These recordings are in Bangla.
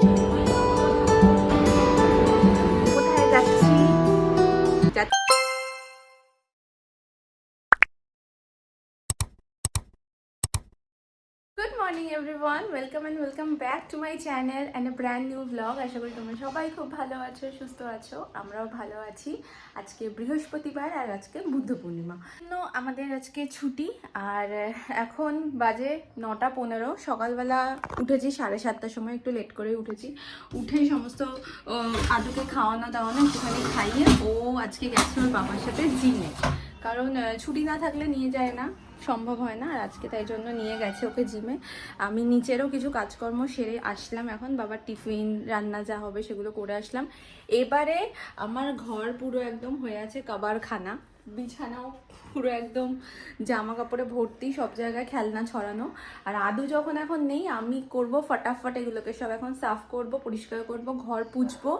কোথায় everyone welcome and welcome back to my channel and a brand new blog আশা করি তোমরা সবাই খুব ভালো আছো, সুস্থ আছো, আমরাও ভালো আছি। আজকে বৃহস্পতিবার আর আজকে বুদ্ধ পূর্ণিমা। আমাদের আজকে ছুটি আর এখন বাজে নটা পনেরো, সকালবেলা উঠেছি সাড়ে সাতটার সময়, একটু লেট করে উঠেছি। উঠে সমস্ত আদুকে খাওয়ানো দাওয়ানো একটুখানি খাইয়ে ও আজকে গেছে ওর বাবার সাথে জিমে। কারণ ছুটি না থাকলে নিয়ে যায় না, সম্ভব হয় না, আর আজকে তাই জন্য নিয়ে গেছে ওকে জিমে। আমি নিচেরও কিছু কাজকর্ম সেরে আসলাম এখন, বাবার টিফিন, রান্না যা হবে সেগুলো করে আসলাম। এবারে আমার ঘর পুরো একদম হয়ে আছে কাবারখানা। বিছানাও পুরো একদম জামা কাপড়ে ভর্তি, সব জায়গায় খেলনা ছড়ানো। আর আদু যখন এখন নেই, আমি করব ফটাফট এগুলোকে সব এখন সাফ করব, পরিষ্কার করব, ঘর পুছবো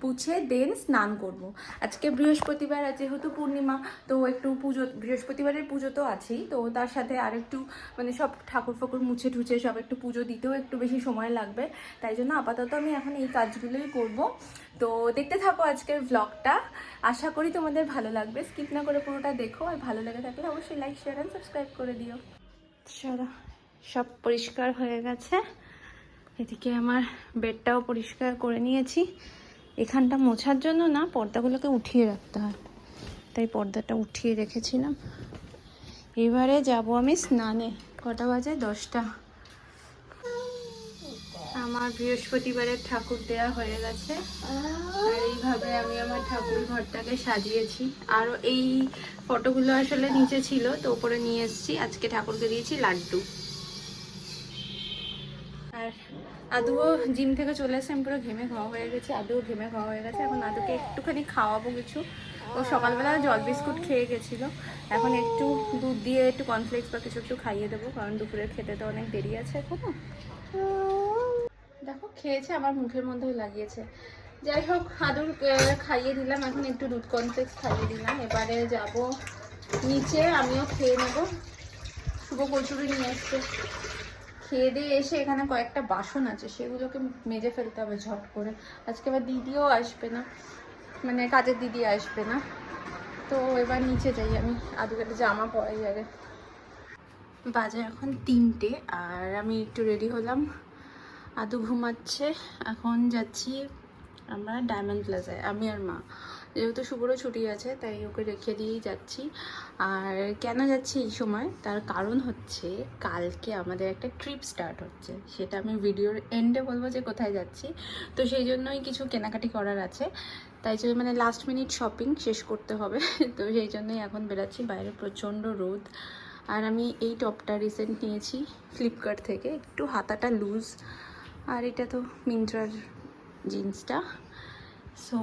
পুছে দেন স্নান করব। আজকে বৃহস্পতিবার, আর যেহেতু পূর্ণিমা, তো একটু পুজো, বৃহস্পতিবারের পুজো তো আছেই, তো তার সাথে আরেকটু মানে সব ঠাকুর ফাকুর মুছে ঠুছে সব একটু পুজো দিতেও একটু বেশি সময় লাগবে। তাই জন্য আপাতত আমি এখন এই কাজগুলোই করব। তো দেখতে থাকো আজকের ব্লগটা আশা করি তোমাদের ভালো লাগবে। স্কিপ না করে পুরোটা দেখো আর ভালো লেগে থাকলে অবশ্যই লাইক শেয়ার অ্যান্ড সাবস্ক্রাইব করে দিও। চলো, সব পরিষ্কার হয়ে গেছে। এদিকে আমার বেডটাও পরিষ্কার করে নিয়েছি। এখানটা মোছার জন্য না পর্দাগুলোকে উঠিয়ে রাখতে হয়। তাই পর্দাটা উঠিয়ে রেখেছিলাম। এবারে যাব আমি স্নানে। কটা বাজে? দশটা। আমার বৃহস্পতিবারের ঠাকুর দেয়া হয়ে গেছে। আর এইভাবে আমি আমার ঠাকুর ঘরটাকে সাজিয়েছি। আর এই ফটোগুলো আসলে নিচে ছিল তো ওপরে নিয়ে এসেছি। আজকে ঠাকুরকে দিয়েছি লাড্ডু। আর আদুও জিম থেকে চলে এসে আমি পুরো ঘেমে খাওয়া হয়ে গেছে। আদুও ঘেমে খাওয়া হয়ে গেছে। এখন আদুকে একটুখানি খাওয়াবো কিছু। ও সকালবেলা জল বিস্কুট খেয়ে গেছিল। এখন একটু দুধ দিয়ে একটু কর্নফ্লেক্স বা কিছু একটু খাইয়ে দেবো কারণ দুপুরে খেতে তো অনেক দেরি আছে এখনও। দেখো, খেয়েছে, আমার মুখের মধ্যেও লাগিয়েছে। যাই হোক, আদুর খাইয়ে দিলাম এখন একটু দুধ কনফ্লেক্স খাইয়ে দিলাম এবারে যাব নিচে, আমিও খেয়ে নেব। শুভ কচুরি নিয়ে এসছে। খেয়ে দিয়ে এসে এখানে কয়েকটা বাসন আছে, সেগুলোকে মেজে ফেলতে হবে ঝট করে। আজকে আবার দিদিও আসবে না মানে কাজের দিদি আসবে না। তো এবার নিচে যাই আমি আদুকে একটা জামা পরাই আগে। বাজে এখন তিনটে, আর আমি একটু রেডি হলাম। আদু ঘুমাচ্ছে। এখন যাচ্ছি আমরা ডায়মন্ড প্লাজায় আমি আর মা। যেহেতু শুভরও ছুটি আছে, তাই ওকে রেখে দিয়েই যাচ্ছি। আর কেন যাচ্ছি এই সময়? তার কারণ হচ্ছে কালকে আমাদের একটা ট্রিপ স্টার্ট হচ্ছে। সেটা আমি ভিডিওর এন্ডে বলব যে কোথায় যাচ্ছি। তো সেই জন্যই কিছু কেনাকাটি করার আছে। তাই জন্য মানে লাস্ট মিনিট শপিং শেষ করতে হবে। তো সেই জন্যই এখন বেরাচ্ছি বাইরে প্রচণ্ড রোদ। আর আমি এই টপটা রিসেন্ট নিয়েছি ফ্লিপকার্ট থেকে। একটু হাতাটা লুজ আর এটা তো মিন্ত্রার জিন্সটা। সো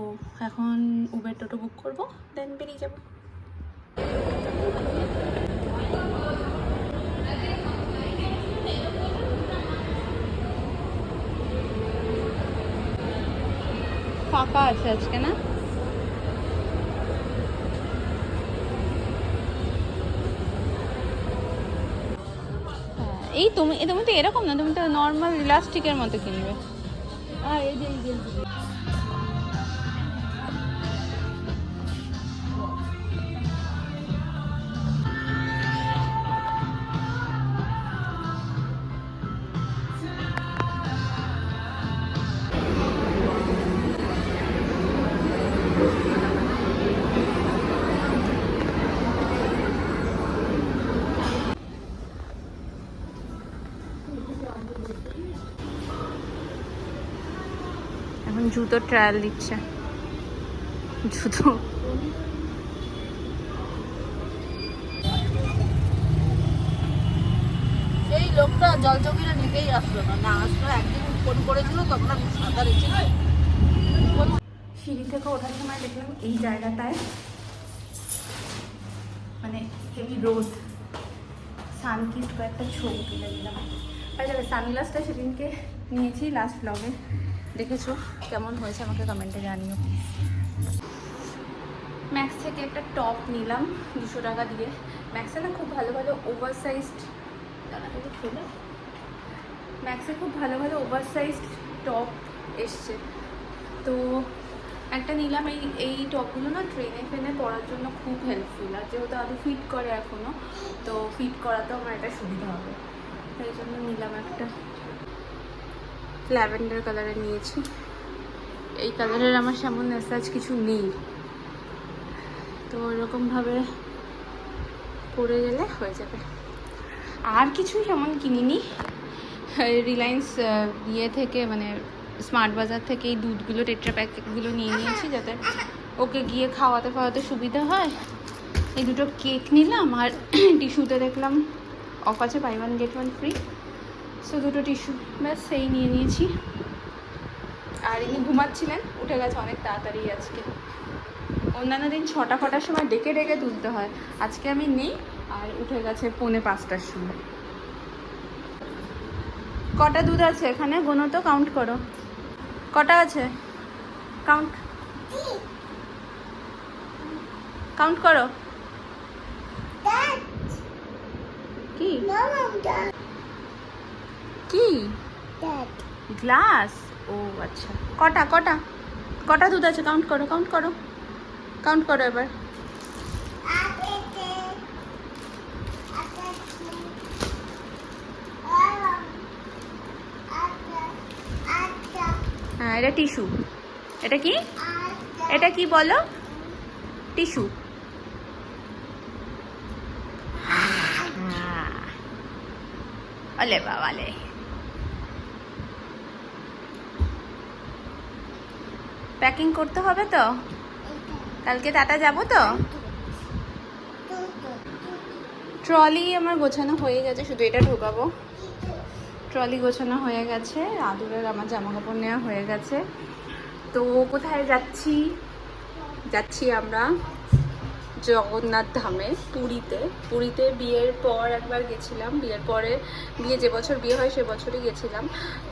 এখন উবের টোটো বুক করব দেন বেরিয়ে যাব। ফাঁকা আছে আজকে, না হ্যাঁ, এই তুমি তুমি তো এরকম না তুমি তো নর্মাল ইলাস্টিকের মতো কিনবে। এখন জুতো ট্রায়াল দিচ্ছে। জুতো। সেই লোকটা জল চকিটা নিতেই আসলো না। না আসলো একদিন ফোন করেছিল তখন আমি সাঁতার ছিল সিঁড়ি থেকে ওঠার সময় দেখলাম এই জায়গাটায় মানে হেভি রোদ কয়েকটা ছবি তুলে দিলাম। আর সানগ্লাসটা সেদিনকে নিয়েছি লাস্ট ব্লগে দেখেছ? কেমন হয়েছে আমাকে কমেন্টে জানিও। ম্যাক্স থেকে একটা টপ নিলাম দুশো টাকা দিয়ে। ম্যাক্সে না খুব ভালো ভালো ওভার সাইজড ম্যাক্সে খুব ভালো ভালো ওভার সাইজড টপ এসছে। তো একটা নিলাম এই এই টপগুলো না ট্রেনে ফ্রেনে পরার জন্য খুব হেল্পফুল আর যেহেতু আদৌ ফিট করে এখনও তো ফিট করাতেও আমার একটা সুবিধা হবে। সেই জন্য নিলাম একটা। ল্যাভেন্ডার কালারের নিয়েছি। এই কালারের আমার সেমন মেসাজ কিছু নেই। তো ওরকমভাবে পরে গেলে হয়ে যাবে। আর কিছু সেমন কিনিনি। রিলায়েন্স ইয়ে থেকে মানে স্মার্ট বাজার থেকে এই দুধগুলো টেট্রা প্যাকেটগুলো নিয়ে নিয়েছি যাতে ওকে গিয়ে খাওয়াতে খাওয়াতে সুবিধা হয়। এই দুটো কেক নিলাম আর টিস্যুতে দেখলাম অফ আছে buy one get one free so দুটো টিস্যু ব্যাস সেই নিয়ে নিয়েছি। আর ইনি ঘুমাচ্ছিলেন উঠে গেছে অনেক তাড়াতাড়ি আজকে। অন্যান্য দিন ছটা ফটার সময় ডেকে ডেকে তুলতে হয়। আজকে আমি নেই আর উঠে গেছে পৌনে পাঁচটার সময়। কটা দুধ আছে এখানে? গোনো তো কাউন্ট করো। কটা আছে? কাউন্ট কাউন্ট করো। কি? কি? গ্লাস ও আচ্ছা। কটা কটা? কটা দুধ আছে? কাউন্ট করো কাউন্ট করো। কাউন্ট করো এবার। হ্যাঁ এটা টিস্যু। এটা কি? এটা কি বলো? টিস্যু। আলে বাবালে। প্যাকিং করতে হবে তো? কালকে টাটা যাব তো? ট্রলি আমার গোছানো হয়ে গেছে, শুধু এটা ঢোকাবো। ট্রলি গোছানো হয়ে গেছে, আদুরের আমার জামা কাপড় নেওয়া হয়ে গেছে। তো কোথায় যাচ্ছি? যাচ্ছি আমরা। জগন্নাথ ধামে পুরীতে। পুরীতে বিয়ের পর একবার গেছিলাম। বিয়ের পরে বিয়ে যে বছর বিয়ে হয় সে বছরই গেছিলাম।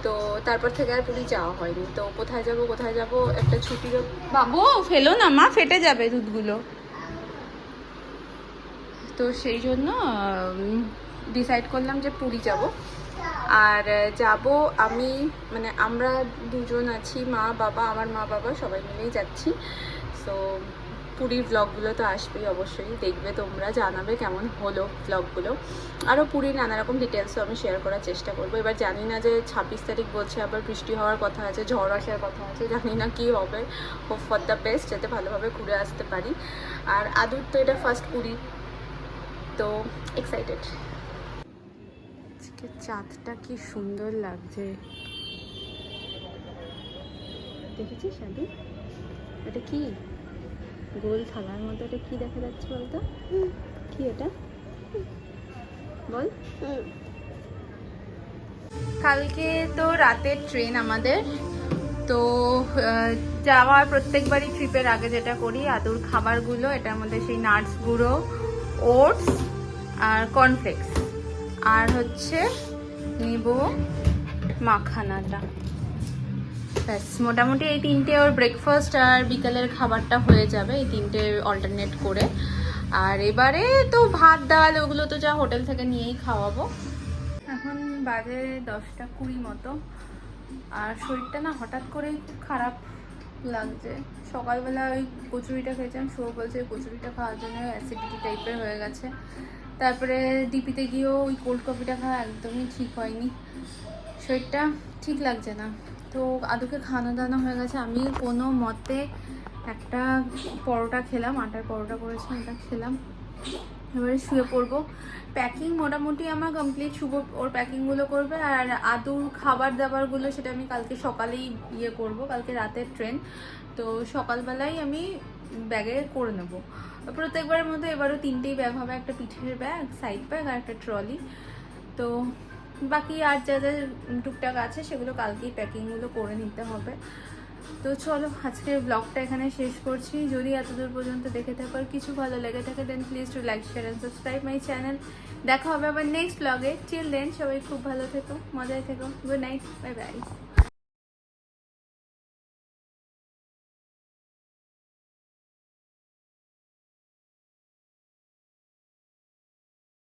তো তারপর থেকে আর পুরী যাওয়া হয়নি। তো কোথায় যাব কোথায় যাব, একটা ছুটির বাবু, ফেলো না, মা ফেটে যাবে দুধগুলো। তো সেই জন্য ডিসাইড করলাম যে পুরী যাব। আর যাব আমি মানে আমরা দুজন আছি, মা, বাবা, আমার মা, বাবা, সবাই মিলেই যাচ্ছি। সো পুরীর ব্লগগুলো তো আসবেই অবশ্যই। দেখবে তোমরা, জানাবে কেমন হলো ব্লগগুলো আরও পুরীর নানা রকম ডিটেলসও আমি শেয়ার করার চেষ্টা করব। এবার জানি না যে ছাব্বিশ তারিখ বলছে আবার বৃষ্টি হওয়ার কথা আছে, ঝড় আসার কথা আছে, জানি না কি হবে। হোপ ফর দ্য বেস্ট যাতে ভালোভাবে ঘুরে আসতে পারি। আর আদুর তো এটা ফার্স্ট পুরী, তো এক্সাইটেড আজকে চাঁদটা কি সুন্দর লাগছে। দেখেছিস আদি এটা কি? গোল থালার মতো এটা কি দেখা যাচ্ছে বলতো? কি এটা? বল। কালকে তো রাতের ট্রেন আমাদের। তো যাওয়ার প্রত্যেকবারই ট্রিপের আগে যেটা করি আদুর খাবারগুলো এটার মধ্যে সেই নাটস গুঁড়ো ওটস আর কর্নফ্লেক্স আর হচ্ছে নিব মাখানাটা। ব্যাস, মোটামুটি এই তিনটে ওর ব্রেকফাস্ট আর বিকালের খাবারটা হয়ে যাবে, এই তিনটে অল্টারনেট করে। আর এবারে তো ভাত, ডাল, ওগুলো তো যা হোটেল থেকে নিয়েই খাওয়াবো। এখন বাজে দশটা কুড়ি মতো। আর শরীরটা না হঠাৎ করেই খুব খারাপ লাগছে। সকালবেলা ওই কচুরিটা খেয়েছিলাম শো বলছে ওই কচুরিটা খাওয়ার জন্য অ্যাসিডিটি টাইপের হয়ে গেছে। তারপরে ডিপিতে গিয়েও ওই কোল্ড কফিটা খাওয়া একদমই ঠিক হয়নি। শরীরটা ঠিক লাগছে না। তো আদুকে খানা দানা হয়ে গেছে। আমি কোনো মতে একটা পরোটা খেলাম, আটার পরোটা করেছিলাম এটা খেলাম। এবারে শুয়ে পড়ব। প্যাকিং মোটামুটি আমার কমপ্লিট শুভ, ওর প্যাকিংগুলো করবে আর আদুর খাবার দাবারগুলো সেটা আমি কালকে সকালেই ইয়ে করব, কালকে রাতের ট্রেন তো সকালবেলায় আমি ব্যাগে করে নেব। প্রত্যেকবারের মধ্যে এবারও তিনটেই ব্যাগ হবে, একটা পিঠের ব্যাগ সাইড ব্যাগ আর একটা ট্রলি তো বাকি আর যা যা টুকটাক আছে সেগুলো কালকেই প্যাকিংগুলো করে নিতে হবে। তো চলো, আজকের ব্লগটা এখানে শেষ করছি। যদি এতদূর পর্যন্ত দেখে থাকার কিছু ভালো লেগে থাকে দেন please to like share and subscribe my channel দেখা হবে আবার নেক্সট ব্লগে চিল দেন সবাই খুব ভালো থেকো, মজায় থেকো। Good night bye bye